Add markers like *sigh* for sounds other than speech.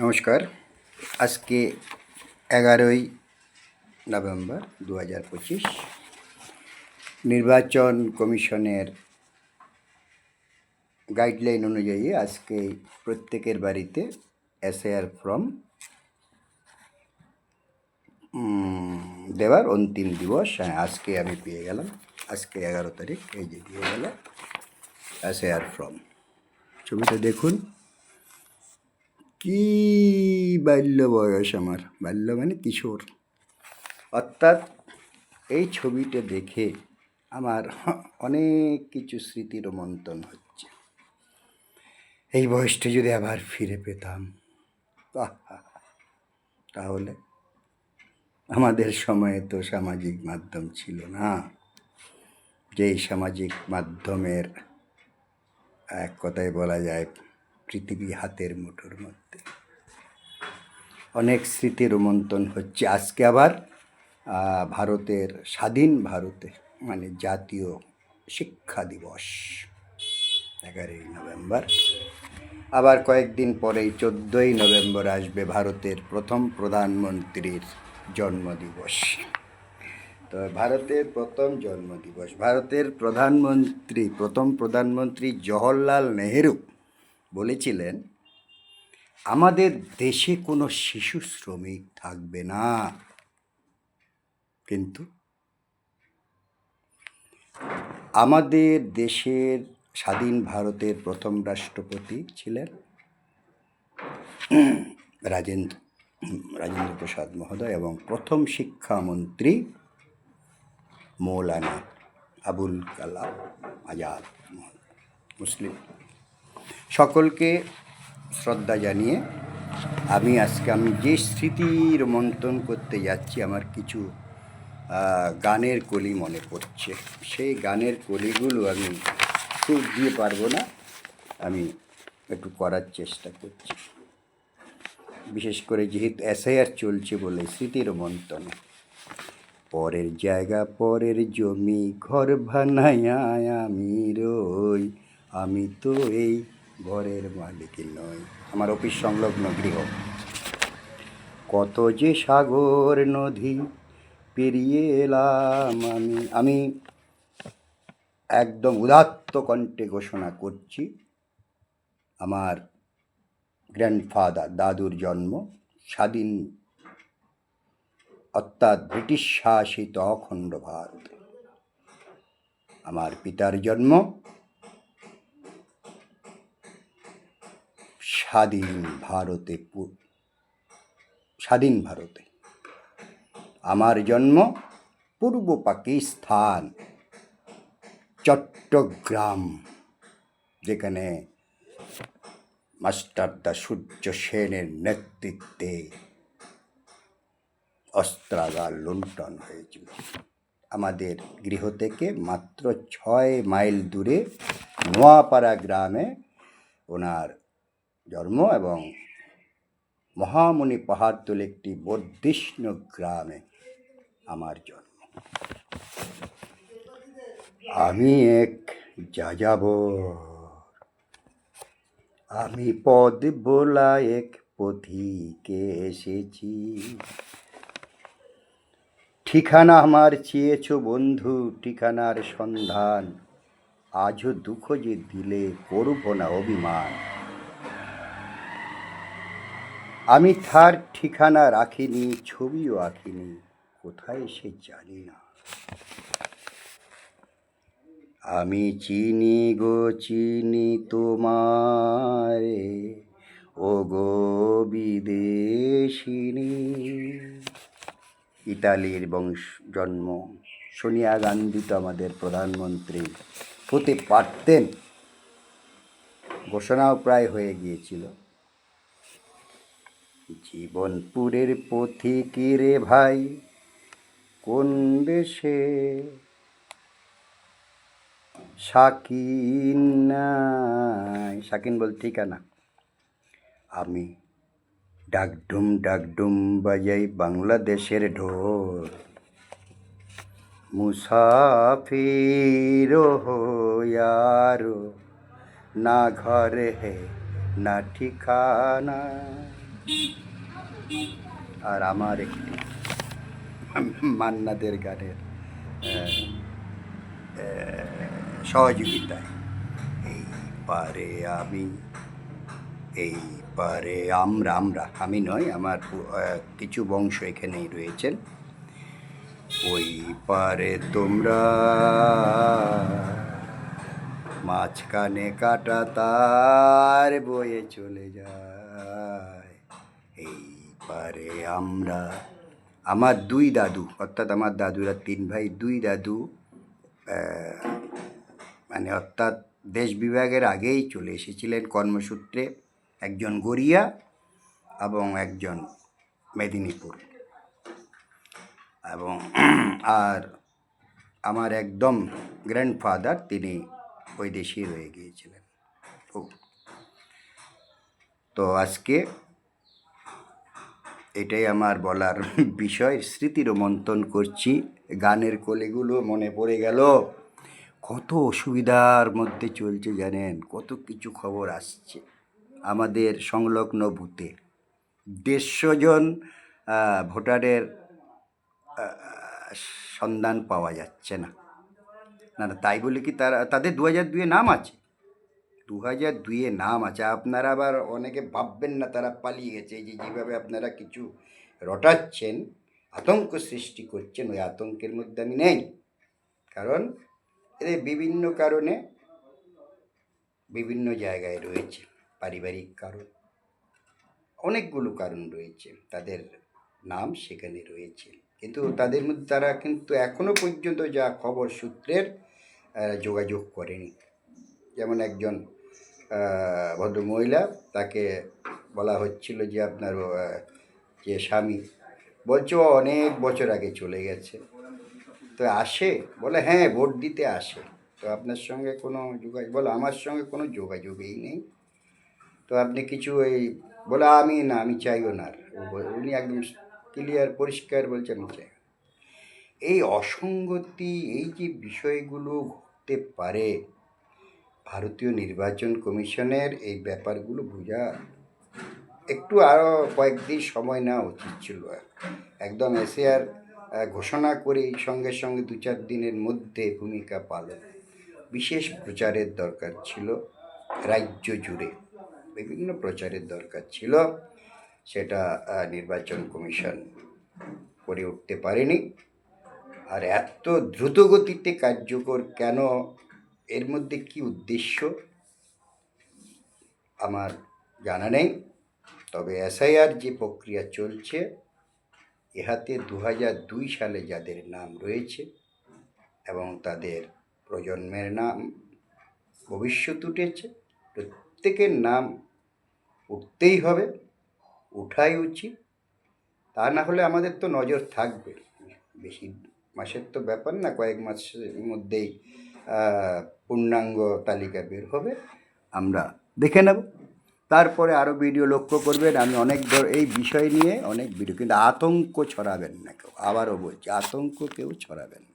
নমস্কার। আজকে এগারোই নভেম্বর দু হাজার পঁচিশ। নির্বাচন কমিশনের গাইডলাইন অনুযায়ী আজকে প্রত্যেকের বাড়িতে এসআইআর ফর্ম দেওয়ার অন্তিম দিবস। হ্যাঁ আজকে আমি পেয়ে গেলাম। আজকে এগারো তারিখ, এই যে দিয়ে গেল এসআইআর ফর্ম ছবিটা দেখুন। কি বাল্য বয়স আমার? বাল্য মানে কিশোর। অর্থাৎ এই ছবিটা দেখে আমার অনেক কিছু স্মৃতি রোমন্থন হচ্ছে। এই বয়সটা যদি আবার ফিরে পেতাম! তাহলে আমাদের সময়ে তো সামাজিক মাধ্যম ছিল না। যেই সামাজিক মাধ্যমের এক কথায় বলা যায় পৃথিবী হাতের মুঠোর মধ্যে। অনেক স্মৃতি রোমন্থন হচ্ছে। আজকে আবার ভারতের, স্বাধীন ভারতে মানে জাতীয় শিক্ষা দিবস, এগারোই নভেম্বর। আবার কয়েকদিন পরেই চোদ্দোই নভেম্বর আসবে ভারতের প্রথম প্রধানমন্ত্রীর জন্মদিবস। তো ভারতের প্রথম জন্মদিবস, ভারতের প্রধানমন্ত্রী, প্রথম প্রধানমন্ত্রী জওহরলাল নেহেরু বলেছিলেন, আমাদের দেশে কোনো শিশু শ্রমিক থাকবে না। কিন্তু আমাদের দেশের স্বাধীন ভারতের প্রথম রাষ্ট্রপতি ছিলেন রাজেন্দ্র রাজেন্দ্র প্রসাদ মহোদয় এবং প্রথম শিক্ষামন্ত্রী মৌলানা আবুল কালাম আজাদ মুসলিম। সকলকে শ্রদ্ধা জানিয়ে আমি আজকে আমি যে স্মৃতির মন্থন করতে যাচ্ছি, আমার কিছু গানের কলি মনে পড়ছে। সেই গানের কলিগুলো আমি সুর দিয়ে পারব না, আমি একটু করার চেষ্টা করছি। বিশেষ করে যেহেতু এসআইআর চলছে বলে স্মৃতির মন্থন পরের জায়গা, পরের জমি, ঘর ভানায়া আমি রই আমি তো এই ঘরের মালিক নয়, আমার অফিস সংলগ্ন গৃহ। কত যে সাগর নদী পেরিয়ে এলাম আমি আমি একদম উদাত্ত কণ্ঠে ঘোষণা করছি, আমার গ্র্যান্ডফাদার দাদুর জন্ম স্বাধীন, অর্থাৎ ব্রিটিশ শাসিত অখণ্ড ভারত। আমার পিতার জন্ম স্বাধীন ভারতে স্বাধীন ভারতে। আমার জন্ম পূর্ব পাকিস্তান, চট্টগ্রাম, যেখানে মাস্টারদা সূর্য সেনের নেতৃত্বে অস্ত্রাগার লুণ্ঠন হয়েছিল। আমাদের গৃহ থেকে মাত্র ছয় মাইল দূরে নোয়াপাড়া গ্রামে ওনার জন্ম এবং মহামণি পাহাড়তল একটি বর্ধিষ্ণু গ্রামে আমার জন্ম। আমি এক যাযাব আমি পদ বোলা এক পথিকে এসেছি। ঠিকানা আমার চেয়েছ বন্ধু, ঠিকানার সন্ধান। আজও দুঃখ যে দিলে করব না অভিমান। আমি তার ঠিকানা রাখিনি, ছবিও আঁকিনি। কোথায় সে জানি না। আমি চিনি গো, চিনি তোমারে। ও গো বিদেশিনী। ইতালির বংশ, জন্ম। সোনিয়া গান্ধী তো আমাদের প্রধানমন্ত্রী। হতে পারতেন। ঘোষণাও প্রায় হয়ে গিয়েছিল। জীবনপুরের পথিক রে ভাই? কোন দেশে? শাকিন নাই। শাকিন বল ঠিকানা আমি ডাকডুম ডাকডুম বাজাই বাংলাদেশের ঢোল। মুসাফির হোয়ারো না ঘরে হে, না ঠিকানা। আর আমার একটি মান্নাদের গানের সহযোগিতায়, এই পারে আমি, এই পারে আমরা আমরা, আমি নয়, আমার কিছু বংশ এখানেই রয়েছেন। ওই পারে তোমরা মাঝখানে কাটা তার বয়ে চলে যায় পারে আমরা। আমার দুই দাদু, অর্থাৎ আমার দাদুরা তিন ভাই, দুই দাদু মানে অর্থাৎ দেশ বিভাগের আগেই চলে এসেছিলেন কর্মসূত্রে। একজন গড়িয়া এবং একজন মেদিনীপুর। এবং আর আমার একদম গ্র্যান্ডফাদার তিনি ওই দেশেই রয়ে গিয়েছিলেন। তো আজকে এটাই আমার বলার *laughs* বিষয়। স্মৃতি রোমন্থন করছি। গানের কলিগুলো মনে পড়ে গেল। কত অসুবিধার মধ্যে চলছে জানেন, কত কিছু খবর আসছে আমাদের সংলগ্ন বুথে। দেড়শো জন ভোটারের সন্ধান পাওয়া যাচ্ছে না। না না, তাই বলে কি তারা, তাদের দু হাজার দুয়ে নাম আছে? দু হাজার দুইয়ে নাম আছে। আপনারা আবার অনেকে ভাববেন না তারা পালিয়ে গেছে। যে যেভাবে আপনারা কিছু রটাচ্ছেন, আতঙ্ক সৃষ্টি করছেন, ওই আতঙ্কের মধ্যে আমি নেই। কারণ এদের বিভিন্ন কারণে বিভিন্ন জায়গায় রয়েছে, পারিবারিক কারণ। অনেকগুলো কারণ রয়েছে। তাদের নাম সেখানে রয়েছে। কিন্তু তাদের মধ্যে তারা কিন্তু এখনও পর্যন্ত যা খবর সূত্রের যোগাযোগ করেনি। যেমন একজন আহ, ভদ্র মহিলা তাকে বলা হচ্ছিল যে আপনার যে স্বামী। বলছে অনেক বছর আগে চলে গেছে। তো আসে? বলে হ্যাঁ ভোট দিতে আসে। তো আপনার সঙ্গে কোনো যোগাযোগ বলে আমার সঙ্গে কোনো যোগাযোগই নেই। তো আপনি কিছু ওই বলে আমি না আমি চাইও না উনি একদম ক্লিয়ার পরিষ্কার বলছেন আমি চাই এই অসঙ্গতি এই যে বিষয়গুলো ঘটতে পারে ভারতীয় নির্বাচন কমিশনের এই ব্যাপারগুলো বোঝা একটু আরও কয়েকদিন সময় নেওয়া উচিত ছিল। একদম এসে আর ঘোষণা করে সঙ্গে সঙ্গে দু চার দিনের মধ্যে ভূমিকা পালন বিশেষ প্রচারের দরকার ছিল রাজ্য জুড়ে। বিভিন্ন প্রচারের দরকার ছিল, সেটা নির্বাচন কমিশন করে উঠতে পারেনি। আর এত দ্রুতগতিতে কার্যকর কেন এর মধ্যে কি উদ্দেশ্য? আমার জানা নেই। তবে এসআইআর যে প্রক্রিয়া চলছে ইহাতে দু হাজার দুই সালে যাদের নাম রয়েছে এবং তাদের প্রজন্মের নাম ভবিষ্যৎ উঠেছে, প্রত্যেকের নাম উঠতেই হবে, উঠাই উচিত। তা না হলে আমাদের তো নজর থাকবে। বেশি মাসের তো ব্যাপার না, কয়েক মাসের মধ্যেই পূর্ণাঙ্গ তালিকা বের হবে। আমরা দেখে নেব। তারপরে আরও ভিডিও লক্ষ্য করবেন, আমি অনেক ধর- এই বিষয় নিয়ে অনেক ভিডিও কিন্তু আতঙ্ক ছড়াবেন না কেউ, আবারও বলছি, আতঙ্ক কেউ ছড়াবেন না।